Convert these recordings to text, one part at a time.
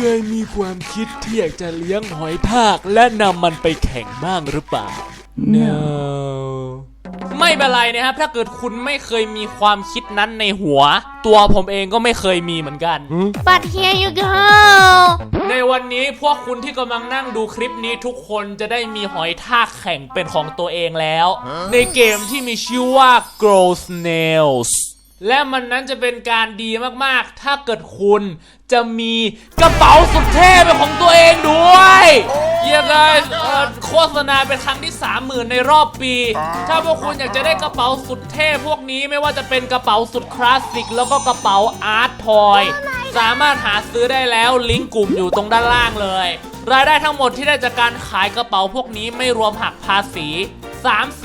เคยมีความคิดที่อยากจะเลี้ยงหอยทาก และนำมันไปแข่งบ้างหรือเปล่า No ไม่เป็นไรนะครับ ถ้าเกิดคุณไม่เคยมีความคิดนั้นในหัว ตัวผมเองก็ไม่เคยมีเหมือนกัน But here you go ในวันนี้พวกคุณที่กำลังนั่งดูคลิปนี้ทุกคนจะได้มีหอยทากแข่งเป็นของตัวเองแล้ว ในเกมที่มีชื่อว่า Grow Snails และมันนั้นจะเป็นการดีมากๆ ถ้าเกิดคุณจะมีกระเป๋าสุดเท่เป็นของตัวเองด้วยเยังไงเอ่อโฆษณาเป็นครั้งที่ 30,000 ในรอบปี ถ้าพวกคุณอยากจะได้กระเป๋าสุดเท่พวกนี้ไม่ว่าจะเป็นกระเป๋าสุดคลาสสิก แล้วก็กระเป๋าอาร์ตทอย สามารถหาซื้อได้แล้วลิงก์กลุ่มอยู่ตรงด้านล่างเลย รายได้ทั้งหมดที่ได้จากการขายกระเป๋าพวกนี้ไม่รวมหักภาษี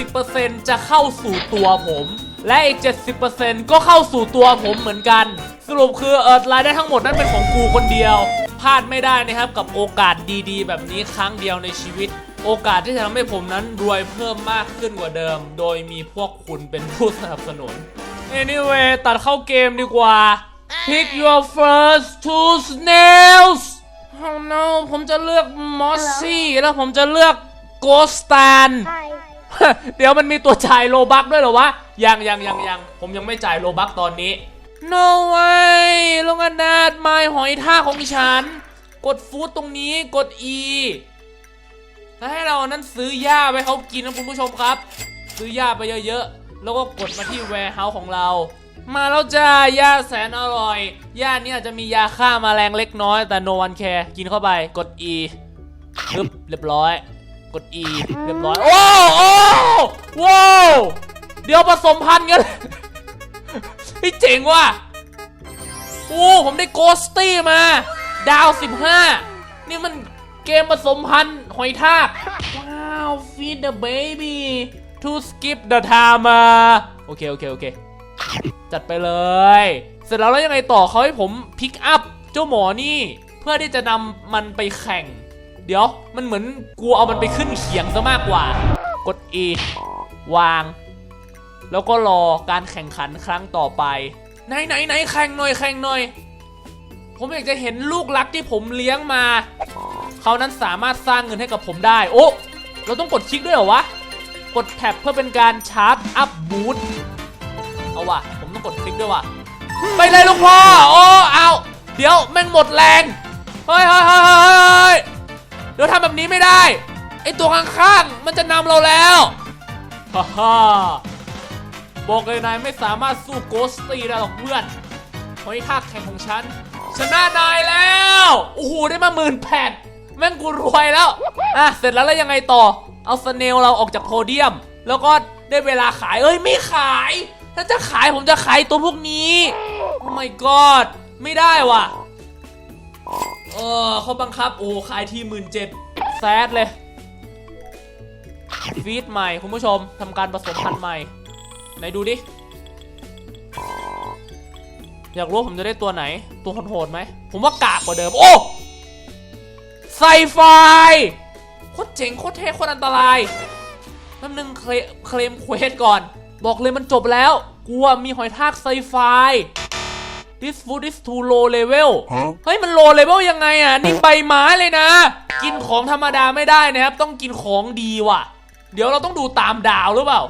30%จะเข้าสู่ตัวผม และอีก 70%ก็เข้าสู่ตัวผมเหมือนกัน สรุปคือเออรายได้ทั้งหมดนั้นเป็นของกูคนเดียว พลาดไม่ได้นะครับกับโอกาสดีๆ แบบนี้ครั้งเดียวในชีวิต โอกาสที่จะทำให้ผมนั้นรวยเพิ่มมากขึ้นกว่าเดิม โดยมีพวกคุณเป็นผู้สนับสนุน anyway ตัดเข้าเกมดีกว่า pick your first two snails oh no ผมจะเลือกมอสซี่แล้วผมจะเลือกโกสตาน เดี๋ยวมันมีตัวจ่ายโลบักด้วยเหรอวะ ยังยังยังยังผมยังไม่จ่ายโลบักตอนนี้ no way ลงอนาดไม้หอยท่าของฉัน กดฟูดตรงนี้กด E แล้วให้เรานั้นซื้อหญ้าไปเขากินนะคุณผู้ชมครับ ซื้อหญ้าไปเยอะๆ แล้วก็กดมาที่แวร์เฮาส์ของเรา มาแล้วจ้าหญ้าแสนอร่อยหญ้าเนี่ยจะมียาฆ่ามาแมลงเล็กน้อยแต่ no one care กินเข้าไปกด E ปึ๊บเรียบร้อย กด E เรียบร้อย โอ้โอ้ว้าวเดี๋ยวผสมพันธุ์กันพี่เจ๋งว่ะโอ้ผมได้โกสตี้มา ดาว 15 นี่มันเกมผสมพันธุ์หอยทาก ว้าว feed the baby to skip the timer โอเค โอเค โอเค จัดไปเลย เสร็จแล้วแล้วยังไงต่อเขาให้ผมพิกอัพเจ้าหมอนี่ เพื่อที่จะนำมันไปแข่ง เดี๋ยวมันเหมือนกูเอามันไปขึ้นเขียงซะมากกว่า กด E วาง แล้วก็รอการแข่งขันครั้งต่อไป ไหนไหนไหนแข่งหน่อยแข่งหน่อย ผมอยากจะเห็นลูกรักที่ผมเลี้ยงมา เขานั้นสามารถสร้างเงินให้กับผมได้ โอ้เราต้องกดคลิกด้วยเหรอวะ กดแท็บเพื่อเป็นการชาร์จอัพบูทเอาว่ะ ผมต้องกดคลิกด้วยว่ะ ไปเลยลูกพ่อ โอ้ เอา เดี๋ยวแม่งหมดแรง เดี๋ยวทำแบบนี้ไม่ได้ ไอตัวข้างๆ มันจะนำเราแล้ว ฮ่าฮ่าบอกเลยนายไม่สามารถสู้โกสตีได้หรอกเพื่อนหอยท่าแข่งของฉัน ชนะนายแล้ว โอ้โห ได้มาหมื่นแปดแม่งกูรวยแล้ว อะ เสร็จแล้วแล้วยังไงต่อ เอาสเนลเราออกจากโพเดียม แล้วก็ได้เวลาขาย เอ้ย ไม่ขาย ถ้าจะขายผมจะขายตัวพวกนี้ โอ้ my god ไม่ได้ว่ะ ออเขาบังคับ โอ้ขายที่หมื่นเจ็ดแซดเลย ฟีดใหม่ คุณผู้ชมทำการผสมพันธุ์ใหม่ ไหนดูดิ อยากรู้ผมจะได้ตัวไหน ตัวโหดๆไหม ผมว่ากากกว่าเดิม โอ้ไซไฟโคตรเจ๋งโคตรเท่โคตรอันตรายแป๊บนึงเคลเคลมเควสก่อน บอกเลยมันจบแล้วกูอะมีหอยทากไซไฟ This food is too low level เฮ้ย มัน low level ยังไงอะ นี่ใบไม้เลยนะ กินของธรรมดาไม่ได้นะครับ ต้องกินของดีว่ะ เดี๋ยวเราต้องดูตามดาวหรือเปล่า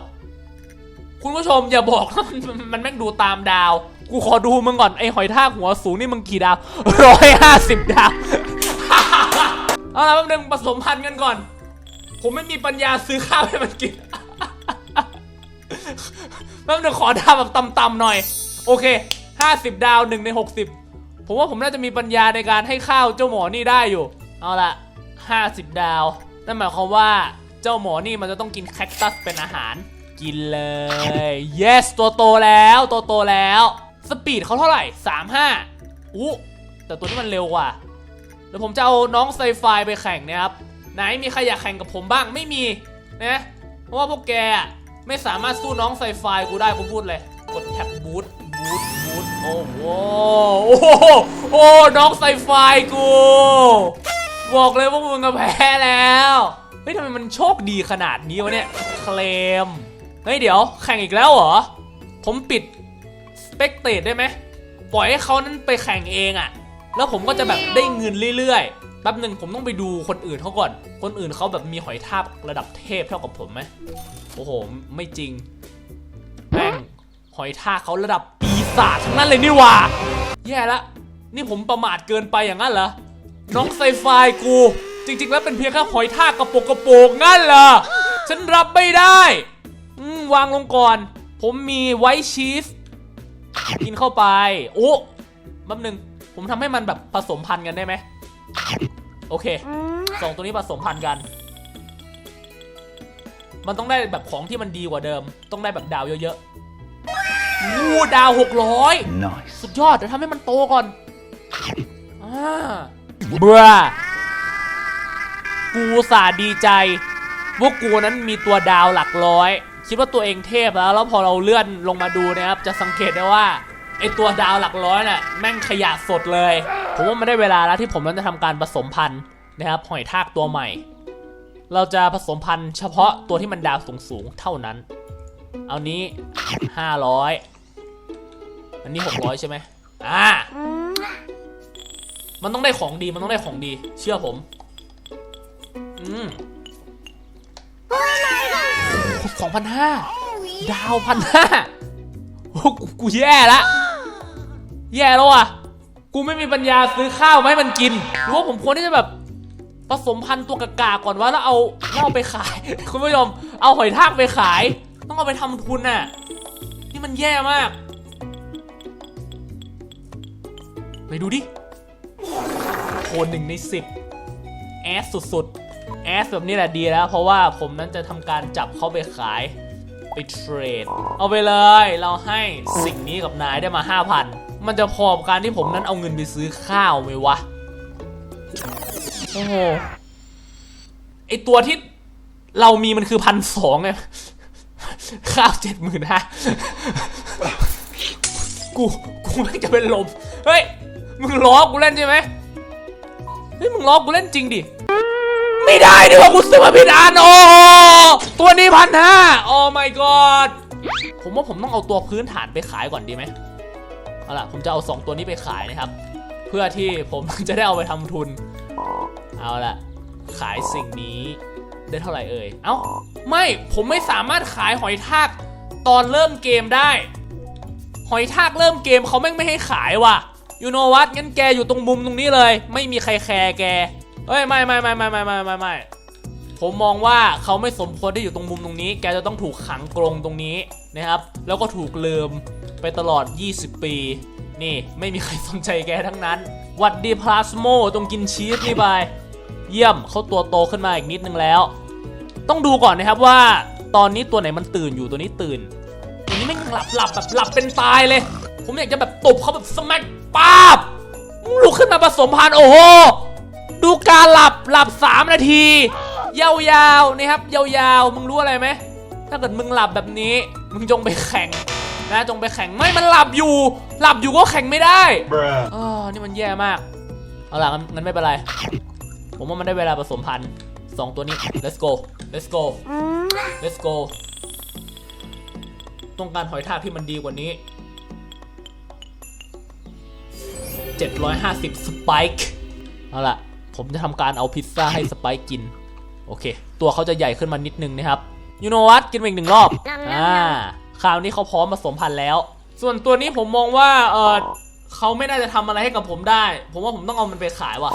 คุณผู้ชมอย่าบอกว่ามันมันแม่งดูตามดาว กูขอดูมึงก่อน ไอหอยทากหัวสูงนี่มึงกี่ดาวร้อยห้าสิบดาว เอาละแป๊บนึงผสมพันธุ์กันก่อน ผมไม่มีปัญญาซื้อข้าวให้มันกินแป๊บนึงขอดาวแบบต่ำๆหน่อย โอเค 50 ดาว1ใน 60 ผมว่าผมน่าจะมีปัญญาในการให้ข้าวเจ้าหมอนี่ได้อยู่ เอาละ50 ดาว นั่นหมายความว่าเจ้าหมอนี่มันจะต้องกินแคคตัสเป็นอาหาร กินเลย yes ตัวโตแล้วตัวโตแล้ว สปีดเขาเท่าไหร่ 35อู้แต่ตัวนี้มันเร็วกว่าเดี๋ยวผมจะเอาน้องไซไฟไปแข่งนะครับ ไหนมีใครอยากแข่งกับผมบ้างไม่มีนะเพราะว่าพวกแกไม่สามารถสู้น้องไซไฟกูได้กูพูดเลย กดแท็บ บูทบูทโอ้โหโอ้โหโอ้น้องไซไฟกู บอกเลยว่ามึงกับแพ้แล้ว เฮ้ยทำไมมันโชคดีขนาดนี้วะเนี่ย เคลม เฮ้ยเดี๋ยวแข่งอีกแล้วเหรอ ผมปิดสเปกเตดได้ไหม ปล่อยให้เขานั้นไปแข่งเองอะแล้วผมก็จะแบบได้เงินเรื่อยๆ แป๊บหนึ่งผมต้องไปดูคนอื่นเขาก่อน คนอื่นเขาแบบมีหอยทากระดับเทพเท่ากับผมไหมโอ้โห ไม่จริงแม่งหอยทากเขาระดับปี ศาจทั้งนั้นเลยนี่หว่า แย่ละ นี่ผมประมาทเกินไปอย่างนั้นเหรอ น้องไซไฟกู จริง ๆ แล้วเป็นเพียงแค่หอยทากกระโปกกระโปกงั้นเหรอ ฉันรับไม่ได้อืวางลงก่อน ผมมีไวท์ชีสกินเข้าไป โอ้แป๊บหนึง ผมทำให้มันแบบผสมพันธุ์กันได้ไหม โอเคสองตัวนี้ผสมพันธุ์กัน มันต้องได้แบบของที่มันดีกว่าเดิม ต้องได้แบบดาวเยอะๆ อู้ดาวหกร้อย Nice. สุดยอดเดี๋ยวทำให้มันโตก่อนอ่าเบื่อกูอุตสาห์ดีใจว่ากูนั้นมีตัวดาวหลักร้อย คิดว่าตัวเองเทพแล้ว แล้วพอเราเลื่อนลงมาดูนะครับ จะสังเกตได้ว่าไอตัวดาวหลักร้อยน่ะแม่งขยะสดเลย ผมว่ามันได้เวลาแล้วที่ผมนั้นจะทำการผสมพันธุ์นะครับหอยทากตัวใหม่ เราจะผสมพันธุ์เฉพาะตัวที่มันดาวสูงๆเท่านั้น เอานี้500อันนี้600ใช่ไหมอ่า มันต้องได้ของดี มันต้องได้ของดี เชื่อผม อืมสองพันห้าดาวพันห้าโอ้กูกูแย่ละ แย่แล้วอะ กูไม่มีปัญญาซื้อข้าวมาให้มันกินหรือว่าผมควรที่จะแบบผสมพันธุ์ตัวกากาก่อนว่าแล้วเอาแล้วเอาไปขาย คุณผู้ชม เอาหอยทากไปขาย ต้องเอาไปทำทุนน่ะ นี่มันแย่มาก ไปดูดิ โคนหนึ่งในสิบแอสสุดๆ แอสแบบนี้แหละดีแล้ว เพราะว่าผมนั้นจะทำการจับเขาไปขาย ไปเทรด เอาไปเลย เราให้สิ่งนี้กับนายได้มา 5,000 มันจะพอกับการที่ผมนั้นเอาเงินไปซื้อข้าวไหมวะ โอ้โห ไอตัวที่เรามีมันคือพันสองไง ข้าวเจ็ดหมื่นห้ากูกูไม่งจะเป็นลมเฮ้ยมึงล้อกูเล่นใช่ไหมเฮ้ยมึงล้อกูเล่นจริงดิไม่ได้ดิว่ากูซื้อมาผิดอันโอ้ตัวนี้พันห้าโอ้ my god ผมว่าผมต้องเอาตัวพื้นฐานไปขายก่อนดีไหมเอาล่ะผมจะเอาสองตัวนี้ไปขายนะครับ เพื่อที่ผมจะได้เอาไปทำทุน เอาล่ะ ขายสิ่งนี้ ได้เท่าไหร่เอ่ย เอ้า ไม่ผมไม่สามารถขายหอยทากตอนเริ่มเกมได้ หอยทากเริ่มเกมเขาแม่งไม่ให้ขายว่ะยูโนวัตงั้นแกอยู่ตรงมุมตรงนี้เลย ไม่มีใครแคร์แกเฮ้ยไม่ไม่ไม่ไม่ไม่ไม่ไม่ไม่ผมมองว่าเขาไม่สมควรที่อยู่ตรงมุมตรงนี้ แกจะต้องถูกขังกรงตรงนี้นะครับ แล้วก็ถูกลืมไปตลอด 20 ปี นี่ไม่มีใครสนใจแกทั้งนั้น วัดดีพลาสโมตรงกินชีสนี่ไป เยี่ยมเขาตัวโตขึ้นมาอีกนิดนึงแล้ว ต้องดูก่อนนะครับว่า ตอนนี้ตัวไหนมันตื่นอยู่ตัวนี้ตื่นตัวนี้ไม่งหลับหลับแบบหลับเป็นตายเลย ผมอยากจะแบบตบเขาแบบสมักป้าบมึงลุกขึ้นมาผสมพันธุ์โอ้โหดูการหลับหลับ3นาที ยาวๆนี่ครับยาวๆมึงรู้อะไรไหมถ้าเกิดมึงหลับแบบนี้ มึงจงไปแข่งนะจงไปแข่งไม่มันหลับอยู่ หลับอยู่ก็แข่งไม่ได้ Bruh. อ๋อนี่มันแย่มาก เอาล่ะงั้นงั้นไม่เป็นไร ผมว่ามันได้เวลาผสมพันธุ์สองตัวนี้ let's go let's go let's go ต้องการหอยทากที่มันดีกว่านี้ 750 สไปค์เอาล่ะ ผมจะทำการเอาพิซซ่าให้สไปค์กิน โอเค ตัวเขาจะใหญ่ขึ้นมานิดนึงนะครับยูโนวัตกินไปอีกหนึ่งรอบ อ่า คราวนี้เขาพร้อมผสมพันธุ์แล้ว ส่วนตัวนี้ผมมองว่า เออเขาไม่น่าจะทำอะไรให้กับผมได้ ผมว่าผมต้องเอามันไปขายว่ะ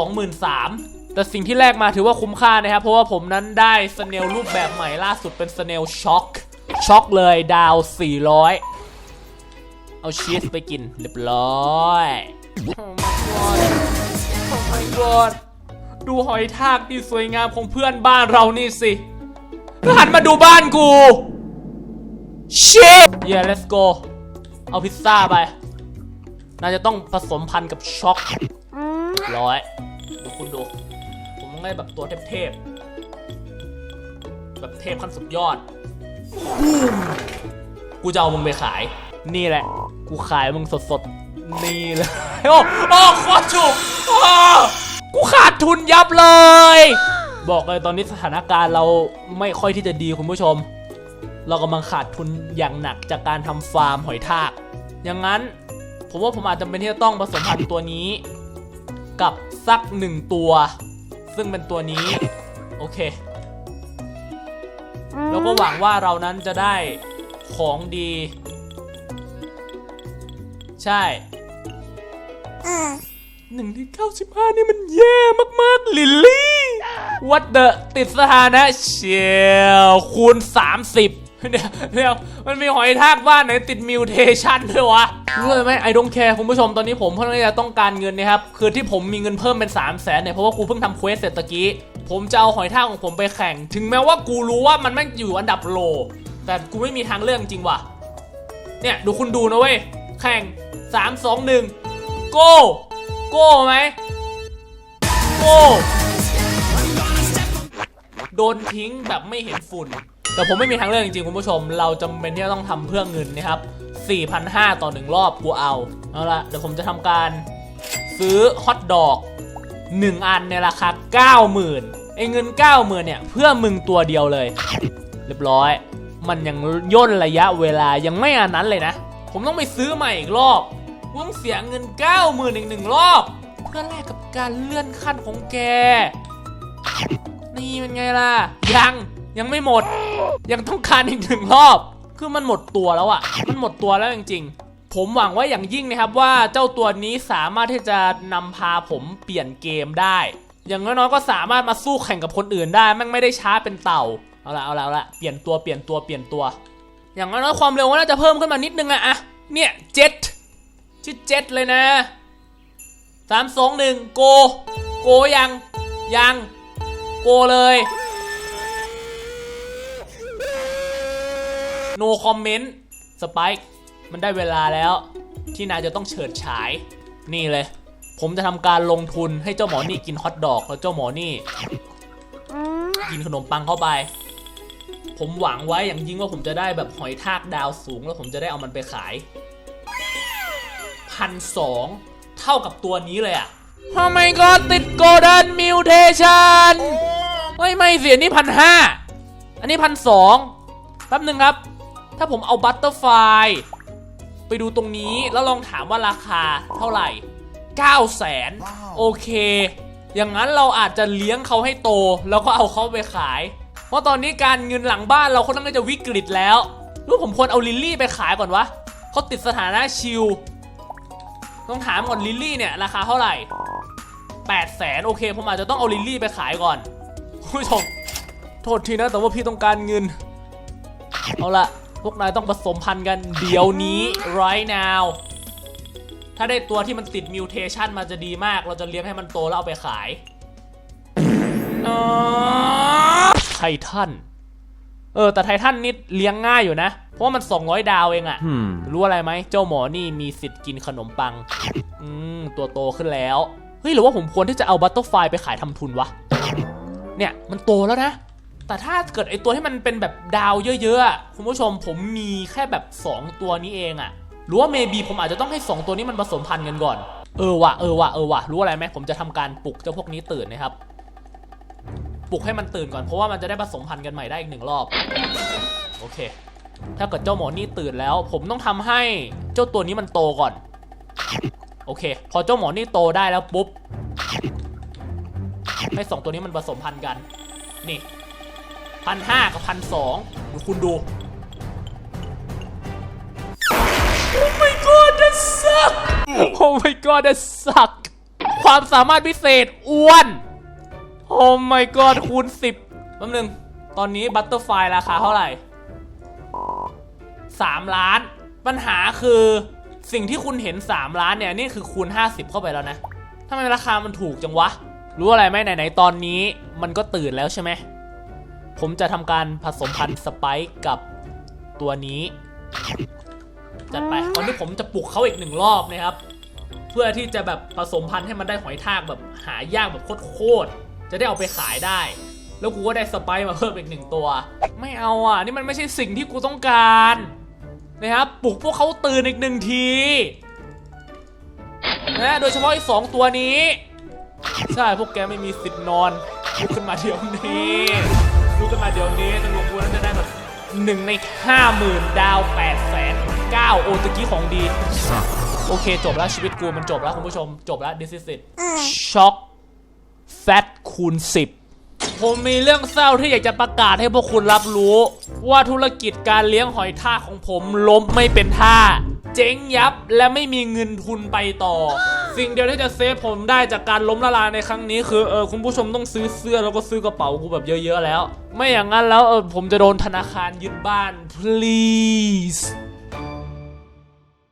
23,000แต่สิ่งที่แลกมาถือว่าคุ้มค่านะครับ เพราะว่าผมนั้นได้สเนลรูปแบบใหม่ล่าสุดเป็นสเนลช็อคช็อกเลยดาว 400 เอาชีสไปกินเรียบร้อยโอ้ my god ดูหอยทากที่สวยงามของเพื่อนบ้านเรานี่สิหันมาดูบ้านกูชิต yeah let's go เอาพิซซ่าไป น่าจะต้องผสมพันธุ์กับช็อก ร้อย ดูคุณดู ผมต้องได้แบบตัวเทพๆแบบเทพขั้นสุดยอด กูจะเอามึงไปขาย นี่แหละ กูขายมึงสดๆ นี่เลย โอ้โอ้โคตรจุกโอ้กูขาดทุนยับเลย บอกเลยตอนนี้สถานการณ์เราไม่ค่อยที่จะดีคุณผู้ชม เรากำลังขาดทุนอย่างหนักจากการทำฟาร์มหอยทาก อย่างนั้นผมว่าผมอาจจะเป็นที่จะต้องผสมพันธุ์ตัวนี้ กับสักหนึ่งตัว ซึ่งเป็นตัวนี้ โอเค แล้วก็หวังว่าเรานั้นจะได้ของดี ใช่หนึ่งที่เก้าสิบห้านี่มันแย่มากๆ ลิลลี่ วัดเดอะติดสถานะเชียวคูณ30 เดี๋ยวเดี๋ยวมันมีหอยทากบ้านไหนติดมิวเทชันด้วยวะรู้เลยไหมไอ้ดงแคร์คุณผู้ชมตอนนี้ผมเพิ่งจะต้องการเงินนะครับ คือที่ผมมีเงินเพิ่มเป็น 3 0 0แสนเนี่ยเพราะว่ากูเพิ่งทำเควสเสร็จตะกี้ ผมจะเอาหอยทากของผมไปแข่ง ถึงแม้ว่ากูรู้ว่ามันไม่อยู่อันดับโล แต่กูไม่มีทางเลือกจริงว่ะ เนี่ยดูคุณดูนะเว้ย แข่ง 3 2 1 โก้ โก้ไหมโก้ โดนทิ้งแบบไม่เห็นฝุ่น แต่ผมไม่มีทางเลือกจริงๆคุณผู้ชม เราจำเป็นที่จะต้องทำเพื่อเงินนะครับ4,500 ต่อหนึ่งรอบกูเอา เอาละเดี๋ยวผมจะทำการซื้อฮอทดอก 1 อันในราคา 90,000ไอ้เงิน 90,000เนี่ย เพื่อมึงตัวเดียวเลย เรียบร้อย มันยังย่นระยะเวลายังไม่อันนั้นเลยนะ ผมต้องไปซื้อใหม่อีกรอบกูต้องเสียเงิน 90,000 อีกหนึ่งรอบ เพื่อแลกกับการเลื่อนขั้นของแก นี่เป็นไงล่ะ ยัง ยังไม่หมด ยังต้องการอีกหนึ่งรอบ คือมันหมดตัวแล้วอะมันหมดตัวแล้วจริงๆ ผมหวังว่าอย่างยิ่งนะครับว่าเจ้าตัวนี้สามารถที่จะนำพาผมเปลี่ยนเกมได้ อย่างน้อยๆก็สามารถมาสู้แข่งกับคนอื่นได้แม่งไม่ได้ช้าเป็นเต่า เอาละเอาละเอาละเปลี่ยนตัวเปลี่ยนตัวเปลี่ยนตัว อย่างน้อยๆความเร็วก็น่าจะเพิ่มขึ้นมานิดนึงอะอะเนี่ยเจ็ดชื่อเจ็ดเลยนะสามสองหนึ่งโก โกยัง ยัง โกเลย no comment สไปค์มันได้เวลาแล้ว ที่นายจะต้องเฉิดฉาย นี่เลย ผมจะทำการลงทุนให้เจ้าหมอนี่กินฮอทดอกแล้วเจ้าหมอนี่ กินขนมปังเข้าไป ผมหวังไว้อย่างยิ่งว่าผมจะได้แบบหอยทากดาวสูง แล้วผมจะได้เอามันไปขายพันสองเท่ากับตัวนี้เลยอะทำไมก็ติดโกลเด้นมิวเทชันเฮ้ยไม่เสียนี่พันห้าอันนี้พันสองแป๊บหนึ่งครับ ถ้าผมเอาบัตเตอร์ไฟไปดูตรงนี้แล้วลองถามว่าราคาเท่าไหร่9แสนโอเค อย่างนั้นเราอาจจะเลี้ยงเขาให้โต แล้วก็เอาเขาไปขาย เพราะตอนนี้การเงินหลังบ้านเราค่อนข้างจะวิกฤตแล้วรู้ผมควรเอาลิลลี่ไปขายก่อนวะเขาติดสถานะชิลต้องถามก่อนลิลลี่เนี่ยราคาเท่าไหร่8แสนโอเคผมอาจจะต้องเอาลิลลี่ไปขายก่อนคุณผู้ชมโทษทีนะแต่ว่าพี่ต้องการเงิน เอาละ พวกนายต้องผสมพันธุ์กันเดี๋ยวนี้ right now ถ้าได้ตัวที่มันติดมิวเทชันมาจะดีมาก เราจะเลี้ยงให้มันโตแล้วเอาไปขายไททัน เออ แต่ไททันนี่เลี้ยงง่ายอยู่นะ เพราะว่ามัน 200 ดาวเองอะรู้อะไรไหม เจ้าหมอนี่มีสิทธิ์กินขนมปัง อืม ตัวโตขึ้นแล้ว เฮ้ย หรือว่าผมควรที่จะเอาบัตเตอร์ไฟไปขายทำทุนวะ เนี่ย มันโตแล้วนะ แต่ถ้าเกิดไอตัวที่มันเป็นแบบดาวเยอะๆคุณผู้ชมผมมีแค่แบบ 2 ตัวนี้เองอะหรือว่าเมบีผมอาจจะต้องให้ 2 ตัวนี้มันผสมพันธุ์กันก่อน เออว่ะเออว่ะเออว่ะรู้อะไรไหมผมจะทำการปลุกเจ้าพวกนี้ตื่นนะครับ ปลุกให้มันตื่นก่อนเพราะว่ามันจะได้ผสมพันธุ์กันใหม่ได้อีกหนึ่งรอบ โอเค ถ้าเกิดเจ้าหมอนี่ตื่นแล้ว ผมต้องทำให้เจ้าตัวนี้มันโตก่อน โอเค พอเจ้าหมอนี่โตได้แล้วปุ๊บ ให้สองตัวนี้มันผสมพันธุ์กัน นี่ พันห้ากับพันสองคุณดู Oh my god that suck Oh my god that suck ความสามารถพิเศษอ้วน Oh my god คูณ10แป๊บนึง ตอนนี้บัตเตอร์ไฟราคาเท่าไหร่3ล้าน ปัญหาคือสิ่งที่คุณเห็น 3 ล้านเนี่ย นี่คือคูณ 50 เข้าไปแล้วนะทำไมราคามันถูกจังวะ รู้อะไรไหมไหนๆตอนนี้ มันก็ตื่นแล้วใช่ไหม ผมจะทำการผสมพันธุ์สไปค์กับตัวนี้ จัดไปตอนนี้ผมจะปลุกเขาอีกหนึ่งรอบนะครับ เพื่อที่จะแบบผสมพันธุ์ให้มันได้หอยทากแบบหายากแบบโคตรๆจะได้เอาไปขายได้ แล้วกูก็ได้สไปค์มาเพิ่มอีกหนึ่งตัว ไม่เอาอะ นี่มันไม่ใช่สิ่งที่กูต้องการนะครับปลุกพวกเขาตื่นอีกหนึ่งทีนะโดยเฉพาะไอ้สองตัวนี้ ใช่ พวกแกไม่มีสิทธิ์นอนลุกขึ้นมาเดี๋ยวนี้ ลุกขึ้นมาเดี๋ยวนี้จนกว่ากูนั้นจะได้แบบหนึ่งในห้าหมื่นดาวแปดแสน9โอตะกี้ของดี โอเคจบแล้วชีวิตกูมันจบแล้วคุณผู้ชม จบแล้ว this is it อ่าช็อกแฟตคูณ10ผมมีเรื่องเศร้าที่อยากจะประกาศให้พวกคุณรับรู้ ว่าธุรกิจการเลี้ยงหอยทากของผมล้มไม่เป็นท่า เจ๊งยับและไม่มีเงินทุนไปต่อ สิ่งเดียวที่จะเซฟผมได้จากการล้มละลายในครั้งนี้คือเออคุณผู้ชมต้องซื้อเสื้อแล้วก็ซื้อกระเป๋ากูแบบเยอะๆแล้ว ไม่อย่างนั้นแล้วเออผมจะโดนธนาคารยึดบ้าน please